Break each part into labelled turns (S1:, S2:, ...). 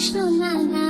S1: 瘦娜娜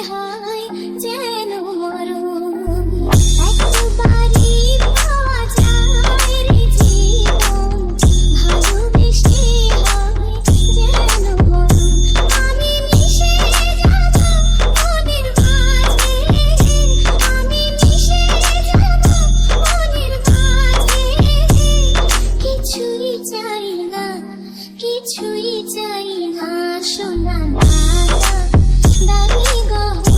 S1: চাই না শোনা দামি গো